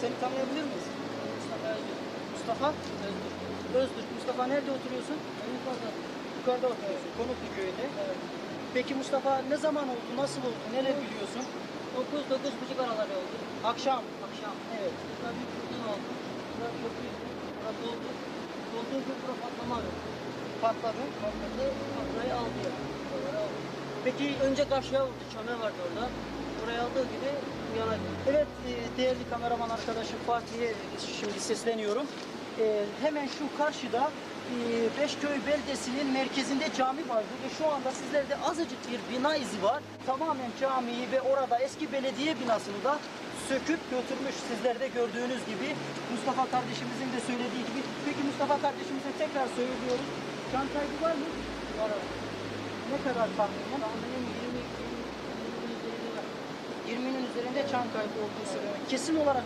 Seni tanıyabilir miyiz? Mustafa Özgür. Mustafa Özgür. Öztürk. Mustafa nerede oturuyorsun? En yukarıda. Yukarıda oturuyorsun. Konuklu köyünde. Evet. Peki Mustafa ne zaman oldu? Nasıl oldu? Neler biliyorsun? 9 9 buçuk araları oldu. Akşam. Akşam. Evet. Burada bir fırtına oldu. Burada köprüydü. Burada doldu. Dolduğu gibi bura patlamadı. Patladı. Patladı. Burayı aldı. Buraları aldı. Peki önce karşıya vurdu. Çöme vardı orada. Buraya aldığı gibi gitti. Evet e, değerli kameraman arkadaşım Fatih'e şimdi sesleniyorum. E, hemen şu karşıda e, Beşköy beldesinin merkezinde cami vardı ve şu anda sizlerde azıcık bir bina izi var. Tamamen camiyi ve orada eski belediye binasını da söküp götürmüş sizler de gördüğünüz gibi. Mustafa kardeşimizin de söylediği gibi. Peki Mustafa kardeşimize tekrar söylüyoruz. Can kaybı var mı? Var. Ne kadar tahminen? Tahminim üzerinde var. 20'nin üzerinde can kaybı olduğu söyleniyor. Kesin olarak